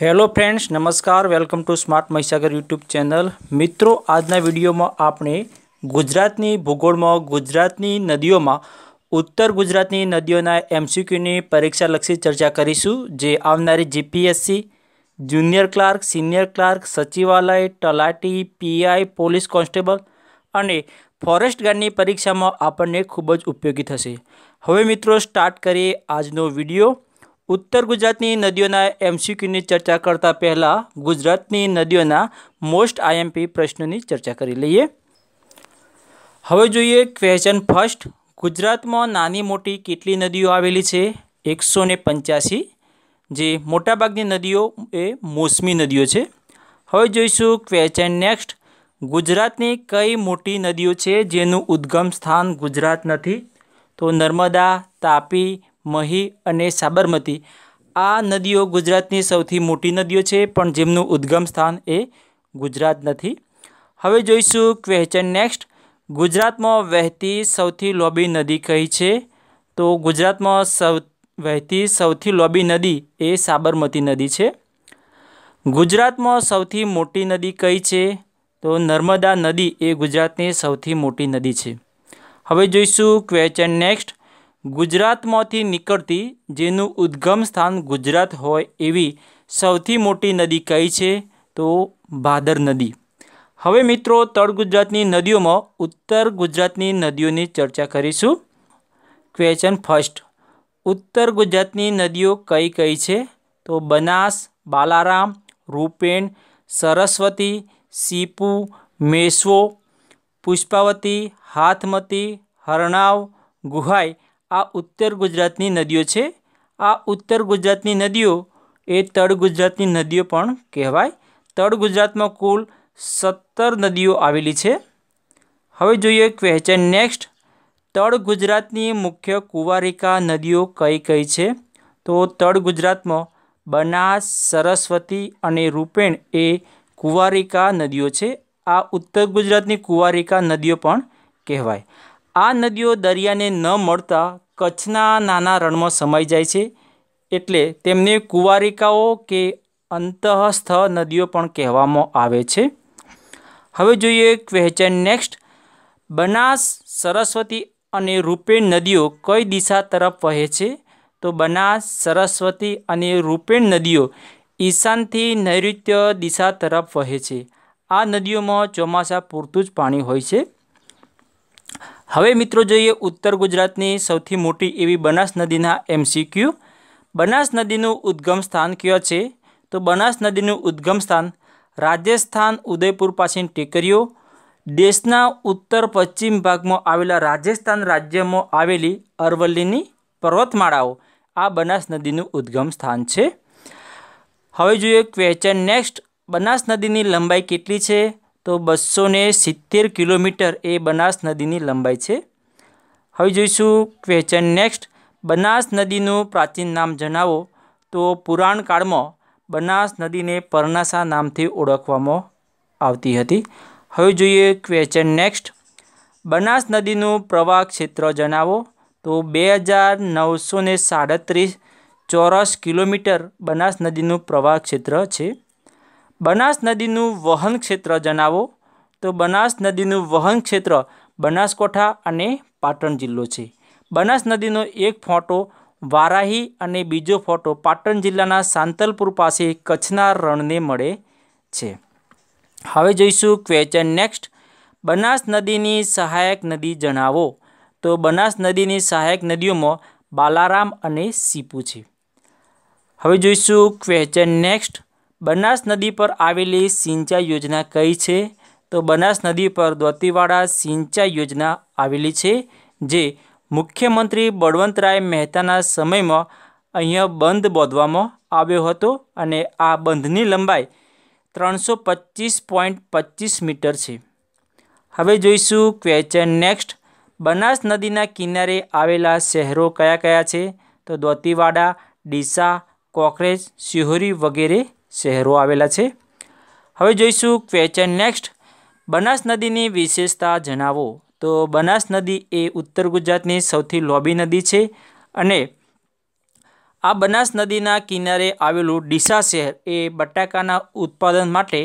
Hello friends નમસ્કાર welcome to smart Mahisagar YouTube channel મિત્રો, આજના વિડીયોમાં આપણે ગુજરાતની ભૂગોળમાં, ગુજરાતની નદીઓમાં, ઉત્તર ગુજરાતની નદીઓના એમસીક્યુની પરીક્ષાલક્ષી ચર્ચા કરીશું, જે આવનારી GPSC junior clerk senior clerk સચિવાલય, તલાટી પીઆઈ પોલીસ કોન્સ્ટેબલ અને ફોરેસ્ટ ગાર્ડની પરીક્ષામાં આપણને ખૂબ જ ઉપયોગી થશે. હવે મિત્રો સ્ટાર્ટ કરીએ આજનો વીડિયો. ઉત્તર ગુજરાતની નદીઓના એમસીક્યુની ચર્ચા કરતાં પહેલાં ગુજરાતની નદીઓના મોસ્ટ આઈએમપી પ્રશ્નોની ચર્ચા કરી લઈએ. હવે જોઈએ ક્વેશ્ચન ફર્સ્ટ ગુજરાતમાં નાની મોટી કેટલી નદીઓ આવેલી છે? એકસો ને પંચ્યાસી. જે મોટાભાગની નદીઓ એ મોસમી નદીઓ છે. હવે જોઈશું ક્વેશ્ચન નેક્સ્ટ ગુજરાતની કઈ મોટી નદીઓ છે જેનું ઉદ્ગમ સ્થાન ગુજરાત નથી? તો નર્મદા, તાપી મહી અને સાબરમતી. આ નદીઓ ગુજરાતની સૌથી મોટી નદીઓ છે, પણ જેમનું ઉદ્ગમ સ્થાન એ ગુજરાત નથી. હવે જોઈશું ક્વેશ્ચન નેક્સ્ટ ગુજરાતમાં વહેતી સૌથી લોબી નદી કઈ છે? તો ગુજરાતમાં સૌ, વહેતી સૌથી લોબી નદી એ સાબરમતી નદી છે. ગુજરાતમાં સૌથી મોટી નદી કઈ છે? તો નર્મદા નદી એ ગુજરાતની સૌથી મોટી નદી છે. હવે જોઈશું ક્વેશ્ચન નેક્સ્ટ ગુજરાતમાંથી નીકળતી જેનું ઉદ્ગમ સ્થાન ગુજરાત હોય એવી સૌથી મોટી નદી કઈ છે? તો ભાદર નદી. હવે મિત્રો, તળ ગુજરાતની નદીઓમાં ઉત્તર ગુજરાતની નદીઓની ચર્ચા કરીશું. ક્વેશ્ચન ફર્સ્ટ ઉત્તર ગુજરાતની નદીઓ કઈ કઈ છે? તો બનાસ, બાલારામ, રૂપેણ, સરસ્વતી, સીપુ મેશ્વો પુષ્પાવતી, હાથમતી, હરણાવ, ગુહાઈ આ ઉત્તર ગુજરાતની નદીઓ છે. આ ઉત્તર ગુજરાતની નદીઓ એ તળ ગુજરાતની નદીઓ પણ કહેવાય. તળ ગુજરાતમાં કુલ સત્તર નદીઓ આવેલી છે. હવે જોઈએ ક્વેશ્ચન નેક્સ્ટ. તળ ગુજરાતની મુખ્ય કુંવારિકા નદીઓ કઈ કઈ છે? તો તળ ગુજરાતમાં બનાસ, સરસ્વતી અને રૂપેણ એ કુંવારિકા નદીઓ છે. આ ઉત્તર ગુજરાતની કુંવારિકા નદીઓ પણ કહેવાય. આ નદીઓ દરિયાને ન મળતા કચ્છના નાના રણમાં સમાઈ જાય છે. એટલે તેમને કુંવારિકાઓ કે અંતઃસ્થ નદીઓ પણ કહેવામાં આવે છે. હવે જોઈએ ક્વેશ્ચન નેક્સ્ટ. બનાસ, સરસ્વતી અને રૂપેણ નદીઓ કઈ દિશા તરફ વહે છે? તો બનાસ, સરસ્વતી અને રૂપેણ નદીઓ ઈશાનથી નૈઋત્ય દિશા તરફ વહે છે. આ નદીઓમાં ચોમાસા પૂરતું જ પાણી હોય છે. હવે મિત્રો જોઈએ ઉત્તર ગુજરાતની સૌથી મોટી એવી બનાસ નદીના એમસીક્યુ બનાસ નદીનું ઉદ્ગમ સ્થાન કયો છે? તો બનાસ નદીનું ઉદ્ગમ સ્થાન રાજસ્થાન ઉદયપુર પાસેની ટેકરીઓ. દેશના ઉત્તર પશ્ચિમ ભાગમાં આવેલા રાજસ્થાન રાજ્યમાં આવેલી અરવલ્લીની પર્વતમાળાઓ. આ બનાસ નદીનું ઉદ્ગમ સ્થાન છે. હવે જોઈએ ક્વેશ્ચન નેક્સ્ટ બનાસ નદીની લંબાઈ કેટલી છે? તો બસો સિત્તેર કિલોમીટર એ બનાસ નદીની લંબાઈ છે. હવે જોઈશું ક્વેશ્ચન નેક્સ્ટ બનાસ નદીનું પ્રાચીન નામ જણાવો. તો પુરાણ કાળમાં બનાસ નદીને પરનાસા નામથી ઓળખવામાં આવતી હતી. હવે જોઈએ ક્વેશ્ચન નેક્સ્ટ બનાસ નદીનું પ્રવાહ ક્ષેત્ર જણાવો. તો બે હજાર નવસો સાડત્રીસ ચોરસ કિલોમીટર બનાસ નદીનું પ્રવાહ ક્ષેત્ર છે. બનાસ નદીનું વહન ક્ષેત્ર જણાવો. તો બનાસ નદીનું વહન ક્ષેત્ર બનાસકોઠા અને પાટણ જિલ્લો છે. બનાસ નદીનો એક ફોટો વારાહી અને બીજો ફોટો પાટણ જિલ્લાના સાંતલપુર પાસે કચ્છના રણને મળે છે. હવે જોઈશું ક્વેશ્ચન નેક્સ્ટ. બનાસ નદીની સહાયક નદી જણાવો. તો બનાસ નદીની સહાયક નદીઓમાં બાલારામ અને સીપુ છે. હવે જોઈશું ક્વેશ્ચન નેક્સ્ટ. બનાસ નદી પર આવેલી સિંચાઈ યોજના કઈ છે? તો બનાસ નદી પર દોતીવાડા સિંચાઈ યોજના આવેલી છે, જે મુખ્યમંત્રી બળવંતરાય મહેતાના સમયમાં અહીંયા બંધ બોધવામાં આવ્યો હતો અને આ બંધની લંબાઈ ત્રણસો પચીસ પોઈન્ટ પચીસ મીટર છે. હવે જોઈશું ક્વેશ્ચન નેક્સ્ટ બનાસ નદીના કિનારે આવેલા શહેરો કયા કયા છે? તો દોતીવાડા, ડીસા, કોકરેજ શિહોરી વગેરે શહેરો આવેલા છે. હવે જોઈશું ક્વેશ્ચન નેક્સ્ટ બનાસ નદીની વિશેષતા જણાવો. તો બનાસ નદી એ ઉત્તર ગુજરાતની સૌથી લોબી નદી છે અને આ બનાસ નદીના કિનારે આવેલું ડીસા શહેર એ બટાકાના ઉત્પાદન માટે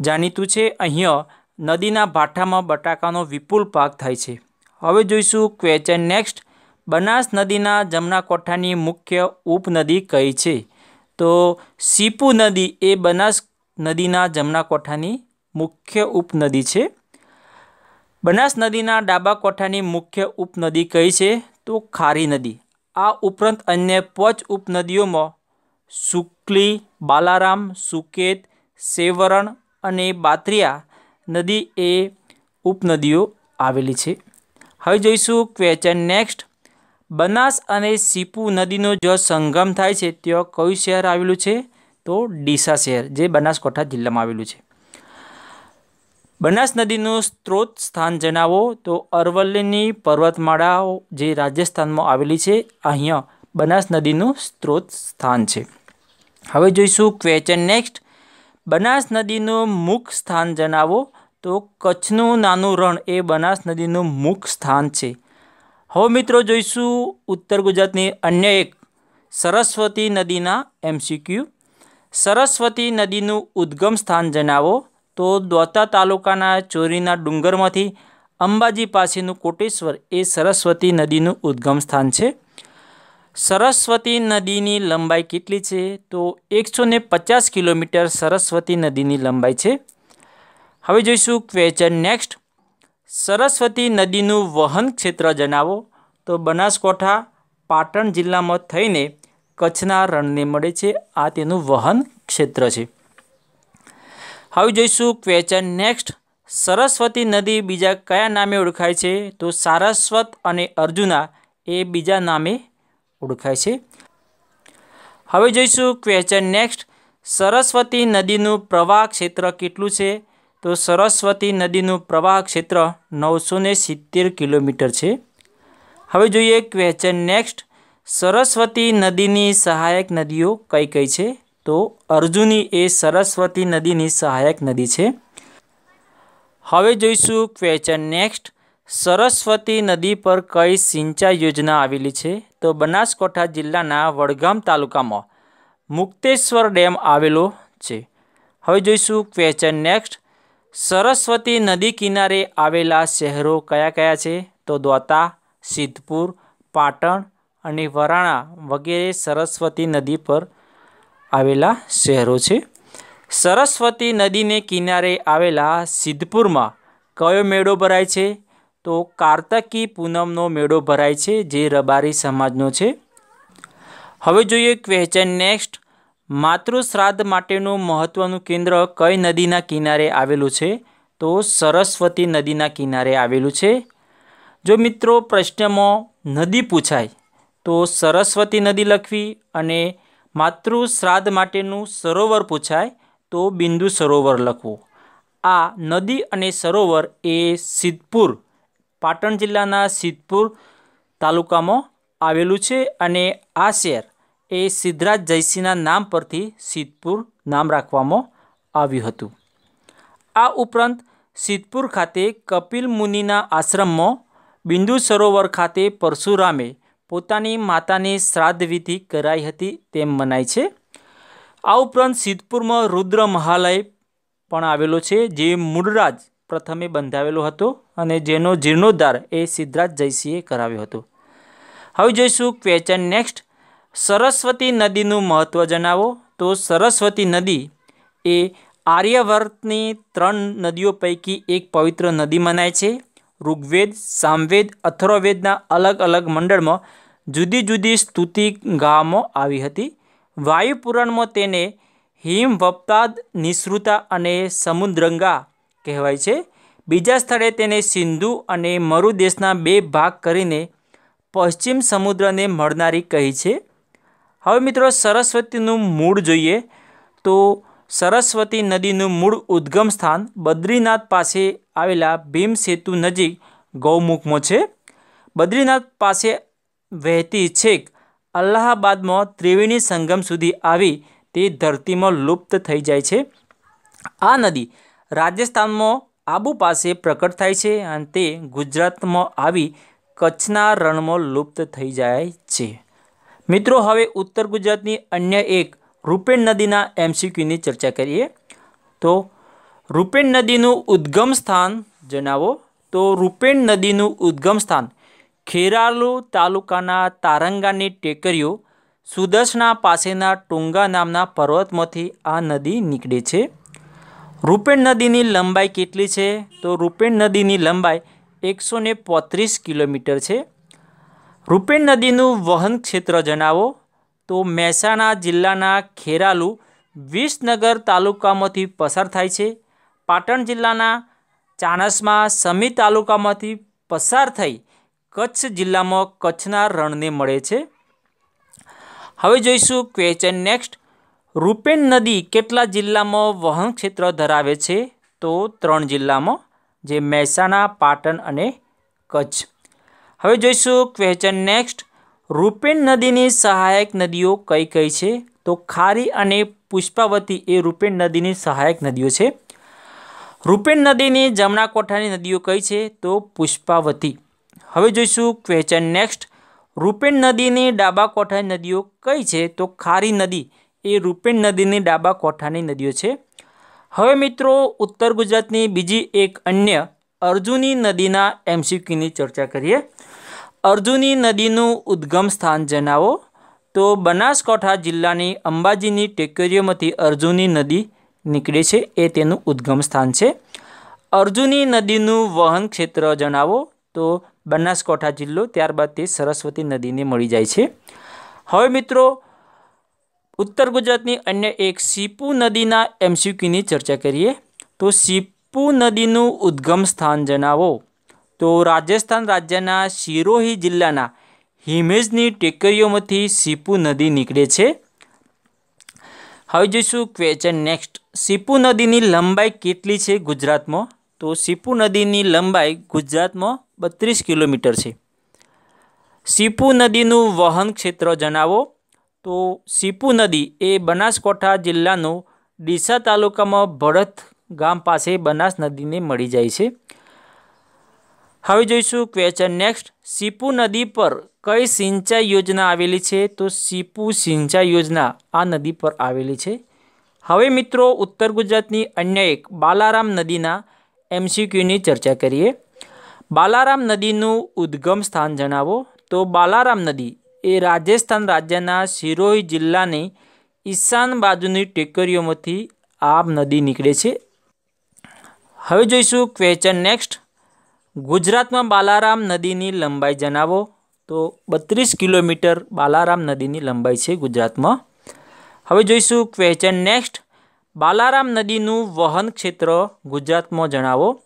જાણીતું છે. અહીંયા નદીના ભાઠામાં બટાકાનો વિપુલ પાક થાય છે. હવે જોઈશું ક્વેશ્ચન નેક્સ્ટ બનાસ નદીના જમણા કોઠાની મુખ્ય ઉપનદી કઈ છે? તો સીપુ નદી એ બનાસ નદીના જમણા કોઠાની મુખ્ય ઉપનદી છે. બનાસ નદીના ડાબા કોઠાની મુખ્ય ઉપનદી કઈ છે? તો ખારી નદી. આ ઉપરાંત અન્ય પાંચ ઉપનદીઓમાં સુકલી, બાલારામ, સુકેત, સેવરણ અને બાત્રિયા નદી એ ઉપનદીઓ આવેલી છે. હવે જોઈશું ક્વેશ્ચન નેક્સ્ટ બનાસ અને સીપુ નદીનો જો સંગમ થાય છે, ત્યાં કયું શહેર આવેલું છે? તો ડીસા શહેર, જે બનાસકાંઠા જિલ્લામાં આવેલું છે. બનાસ નદીનું સ્ત્રોત સ્થાન જણાવો. તો અરવલ્લીની પર્વતમાળાઓ જે રાજસ્થાનમાં આવેલી છે, અહીંયા બનાસ નદીનું સ્ત્રોત સ્થાન છે. હવે જોઈશું ક્વેશ્ચન નેક્સ્ટ બનાસ નદીનું મુખ સ્થાન જણાવો. તો કચ્છનું નાનું રણ એ બનાસ નદીનું મુખ સ્થાન છે. હવે મિત્રો જોઈશું ઉત્તર ગુજરાતની અન્ય એક સરસ્વતી નદીના એમસીક્યુ સરસ્વતી નદીનું ઉદ્ગમ સ્થાન જણાવો. તો દોતા તાલુકાના ચોરીના ડુંગરમાંથી અંબાજી પાસેનું કોટેશ્વર એ સરસ્વતી નદીનું ઉદ્ગમ સ્થાન છે. સરસ્વતી નદીની લંબાઈ કેટલી છે? તો એકસો ને પચાસ કિલોમીટર સરસ્વતી નદીની લંબાઈ છે. હવે જોઈશું ક્વેશ્ચન નેક્સ્ટ સરસ્વતી નદીનું વહન ક્ષેત્ર જણાવો. તો બનાસકાંઠા, પાટણ જિલ્લામાં થઈને કચ્છના રણને મળે છે. આ તેનું વહન ક્ષેત્ર છે. હવે જોઈશું ક્વેશ્ચન નેક્સ્ટ સરસ્વતી નદી બીજા કયા નામે ઓળખાય છે? તો સારસ્વત અને અર્જુના એ બીજા નામે ઓળખાય છે. હવે જોઈશું ક્વેશ્ચન નેક્સ્ટ સરસ્વતી નદીનું પ્રવાહ ક્ષેત્ર કેટલું છે? તો સરસ્વતી નદીનું પ્રવાહ ક્ષેત્ર નવસો સિત્તેર કિલોમીટર છે. હવે જોઈએ ક્વેશ્ચન નેક્સ્ટ સરસ્વતી નદીની સહાયક નદીઓ કઈ કઈ છે? તો અર્જુની એ સરસ્વતી નદીની સહાયક નદી છે. હવે જોઈશું ક્વેશ્ચન નેક્સ્ટ સરસ્વતી નદી પર કઈ સિંચાઈ યોજના આવેલી છે? તો બનાસકાંઠા જિલ્લાના વડગામ તાલુકામાં મુક્તેશ્વર ડેમ આવેલો છે. હવે જોઈશું ક્વેશ્ચન નેક્સ્ટ સરસ્વતી નદી કિનારે આવેલા શહેરો કયા કયા છે? તો દ્વાતા સિદ્ધપુર, પાટણ અને વરાણા વગેરે સરસ્વતી નદી પર આવેલા શહેરો છે. સરસ્વતી નદીને કિનારે આવેલા સિદ્ધપુરમાં કયો મેળો ભરાય છે? તો કાર્તકી પૂનમનો મેળો ભરાય છે, જે રબારી સમાજનો છે. હવે જોઈએ ક્વેશ્ચન નેક્સ્ટ. માતૃશ્રાદ્ધ માટેનું મહત્ત્વનું કેન્દ્ર કઈ નદીના કિનારે આવેલું છે? તો સરસ્વતી નદીના કિનારે આવેલું છે. જો મિત્રો પ્રશ્નમાં નદી પૂછાય, તો સરસ્વતી નદી લખવી અને માતૃશ્રાદ્ધ માટેનું સરોવર પૂછાય, તો બિંદુ સરોવર લખવું. આ નદી અને સરોવર એ સિદ્ધપુર, પાટણ જિલ્લાના સિદ્ધપુર તાલુકામાં આવેલું છે અને આ શહેર એ સિદ્ધરાજ જયસિંહના નામ પરથી સિદ્ધપુર નામ રાખવામાં આવ્યું હતું. આ ઉપરાંત સિદ્ધપુર ખાતે કપિલ મુનિના આશ્રમમાં બિંદુ સરોવર ખાતે પરશુરામે પોતાની માતાની શ્રાદ્ધ વિધિ કરાઈ હતી તેમ મનાય છે. આ ઉપરાંત સિદ્ધપુરમાં રુદ્ર મહાલય પણ આવેલો છે, જે મૂળરાજ પ્રથમે બંધાવેલો હતો અને જેનો જીર્ણોદ્ધાર એ સિદ્ધરાજ જયસિંહે કરાવ્યો હતો. હવે જોઈશું ક્વેશ્ચન નેક્સ્ટ સરસ્વતી નદીનું મહત્ત્વ જણાવો? તો સરસ્વતી નદી એ આર્યવર્તની ત્રણ નદીઓ પૈકી એક પવિત્ર નદી મનાય છે. ઋગ્વેદ, સામવેદ, અથર્વવેદના અલગ અલગ મંડળમાં જુદી જુદી સ્તુતિ ગાવામાં આવી હતી. વાયુપુરાણમાં તેને હિમવપ્તાદ, નિસૃતા અને સમુદ્રંગા કહેવાય છે. બીજા સ્થળે તેને સિંધુ અને મરુ દેશના બે ભાગ કરીને પશ્ચિમ સમુદ્રને મળનારી કહી છે. હવે મિત્રો સરસ્વતીનું મૂળ જોઈએ તો સરસ્વતી નદીનું મૂળ ઉદ્ગમ સ્થાન બદ્રીનાથ પાસે આવેલા ભીમ સેતુ નજીક ગૌમુખમાં છે. બદ્રીનાથ પાસે વહેતી છેક અલ્હાબાદમાં ત્રિવેણી સંગમ સુધી આવી તે ધરતીમાં લુપ્ત થઈ જાય છે. આ નદી રાજસ્થાનમાં આબુ પાસે પ્રકટ થાય છે અને તે ગુજરાતમાં આવી કચ્છના રણમાં લુપ્ત થઈ જાય છે. મિત્રો, હવે ઉત્તર ગુજરાતની અન્ય એક રૂપેણ નદીના એમસીક્યુની ચર્ચા કરીએ. તો રૂપેણ નદીનું ઉદ્ગમ સ્થાન જણાવો. તો રૂપેણ નદીનું ઉદ્ગમ સ્થાન ખેરાલુ તાલુકાના તારંગાની ટેકરીઓ સુદર્શના પાસેના ટુંગા નામના પર્વતમાંથી આ નદી નીકળે છે. રૂપેણ નદીની લંબાઈ કેટલી છે? તો રૂપેણ નદીની લંબાઈ એકસો ને કિલોમીટર છે. રૂપેણ નદીનું વહન ક્ષેત્ર જણાવો. તો મહેસાણા જિલ્લાના ખેરાલુ વિસનગર તાલુકામાંથી પસાર થાય છે. પાટણ જિલ્લાના ચાણસમાં સમી તાલુકામાંથી પસાર થઈ કચ્છ જિલ્લામાં કચ્છના રણને મળે છે. હવે જોઈશું ક્વેશ્ચન નેક્સ્ટ રૂપેણ નદી કેટલા જિલ્લામાં વહન ક્ષેત્ર ધરાવે છે? તો ત્રણ જિલ્લામાં, જે મહેસાણા, પાટણ અને કચ્છ. હવે જોઈશું ક્વેશ્ચન નેક્સ્ટ રૂપેણ નદીની સહાયક નદીઓ કઈ કઈ છે? તો ખારી અને પુષ્પાવતી એ રૂપેણ નદીની સહાયક નદીઓ છે. રૂપેણ નદીની જમણા કોઠાની નદીઓ કઈ છે? તો પુષ્પાવતી. હવે જોઈશું ક્વેશ્ચન નેક્સ્ટ રૂપેણ નદીની ડાબા કોઠાની નદીઓ કઈ છે? તો ખારી નદી એ રૂપેણ નદીની ડાબા કોઠાની નદીઓ છે. હવે મિત્રો ઉત્તર ગુજરાતની બીજી એક અન્ય અર્જુની નદીના એમસીક્યુની ચર્ચા કરીએ. અર્જુની નદીનું ઉદ્ગમ સ્થાન જણાવો. તો બનાસકાંઠા જિલ્લાની અંબાજીની ટેકરીઓમાંથી અર્જુની નદી નીકળે છે, એ તેનું ઉદ્ગમ સ્થાન છે. અર્જુની નદીનું વહન ક્ષેત્ર જણાવો. તો બનાસકાંઠા જિલ્લો, ત્યારબાદ તે સરસ્વતી નદીને મળી જાય છે. હવે મિત્રો, ઉત્તર ગુજરાતની અન્ય એક સીપુ નદીના એમસીક્યુની ચર્ચા કરીએ. તો સીપુ નદીનું ઉદ્ગમ સ્થાન જણાવો. તો રાજસ્થાન રાજ્યના સિરોહી જિલ્લાના હિમેજની ટેકરીઓમાંથી સીપુ નદી નીકળે છે. હવે જોઈશું ક્વેશ્ચન નેક્સ્ટ સીપુ નદીની લંબાઈ કેટલી છે ગુજરાતમાં? તો સીપુ નદીની લંબાઈ ગુજરાતમાં બત્રીસ કિલોમીટર છે. સીપુ નદીનું વહન ક્ષેત્ર જણાવો. તો સીપુ નદી એ બનાસકાંઠા જિલ્લાનો ડીસા તાલુકામાં ભળથ ગામ પાસે બનાસ નદીને મળી જાય છે. હવે જોઈશું ક્વેશ્ચન નેક્સ્ટ સીપુ નદી પર કઈ સિંચાઈ યોજના આવેલી છે? તો સીપુ સિંચાઈ યોજના આ નદી પર આવેલી છે. હવે મિત્રો ઉત્તર ગુજરાતની અન્ય એક બાલારામ નદીના એમસીક્યુની ચર્ચા કરીએ. બાલારામ નદીનું ઉદ્ગમ સ્થાન જણાવો. તો બાલારામ નદી એ રાજસ્થાન રાજ્યના સિરોહી જિલ્લાની ઈશાન બાજુની ટેકરીઓમાંથી આ નદી નીકળે છે. હવે જોઈશું ક્વેશ્ચન નેક્સ્ટ ગુજરાતમાં બાલારામ નદીની લંબાઈ જણાવો. તો બત્રીસ કિલોમીટર બાલારામ નદીની લંબાઈ છે ગુજરાતમાં. હવે જોઈશું ક્વેશ્ચન નેક્સ્ટ બાલારામ નદીનું વહન ક્ષેત્ર ગુજરાતમાં જણાવો.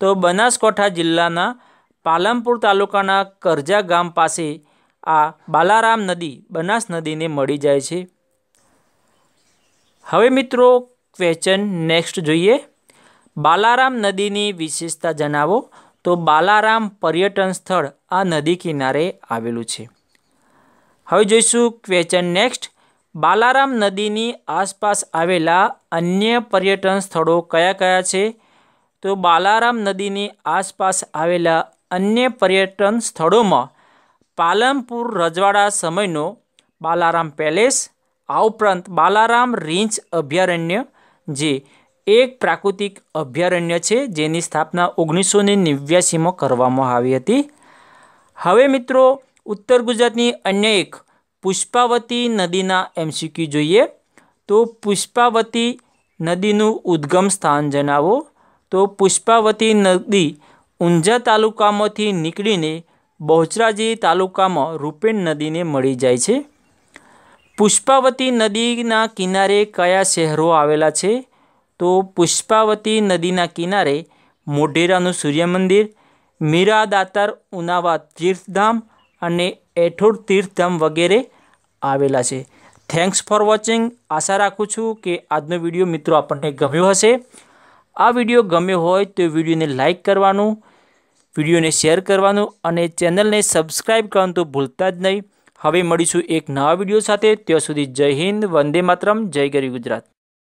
તો બનાસકાંઠા જિલ્લાના પાલમપુર તાલુકાના કરજા ગામ પાસે આ બાલારામ નદી, બનાસ નદીને મળી જાય છે. હવે મિત્રો ક્વેશ્ચન નેક્સ્ટ જોઈએ. બાલારામ નદીની વિશેષતા જણાવો. તો બાલારામ પર્યટન સ્થળ આ નદી કિનારે આવેલું છે. હવે જોઈશું ક્વેશ્ચન નેક્સ્ટ બાલારામ નદીની આસપાસ આવેલા અન્ય પર્યટન સ્થળો કયા કયા છે? તો બાલારામ નદીની આસપાસ આવેલા અન્ય પર્યટન સ્થળોમાં પાલનપુર રજવાડા સમયનો બાલારામ પેલેસ, આ ઉપરાંત બાલારામ રીંચ અભયારણ્ય, જે એક પ્રાકૃતિક અભયારણ્ય છે જેની સ્થાપના ઓગણીસો ને નેવ્યાસીમાં કરવામાં આવી હતી. હવે મિત્રો, ઉત્તર ગુજરાતની અન્ય એક પુષ્પાવતી નદીના એમસીક્યુ જોઈએ. તો પુષ્પાવતી નદીનું ઉદ્ગમ સ્થાન જણાવો. તો પુષ્પાવતી નદી ઊંઝા તાલુકામાંથી નીકળીને બહુચરાજી તાલુકામાં રૂપેણ નદીને મળી જાય છે. પુષ્પાવતી નદીના કિનારે કયા શહેરો આવેલા છે? તો પુષ્પાવતી નદીના કિનારે મોઢેરાનું સૂર્ય મંદિર મીરા દાતાર ઉનાવા તીર્થધામ અને એઠોર તીર્થધામ વગેરે આવેલા છે. થેન્ક્સ ફોર વોચિંગ આશા રાખું છું કે આજનો વીડિયો મિત્રો આપણને ગમ્યો હશે. આ વીડિયો ગમ્યો હોય તો વિડીયોને લાઇક કરવાનું, વિડીયોને શેર કરવાનું અને ચેનલને સબસ્ક્રાઈબ કરવાનું તો ભૂલતા જ નહીં. હવે મળીશું એક નવા વીડિયો સાથે. ત્યાં સુધી જય હિન્દ, વંદે માતરમ, જય ગરી ગુજરાત.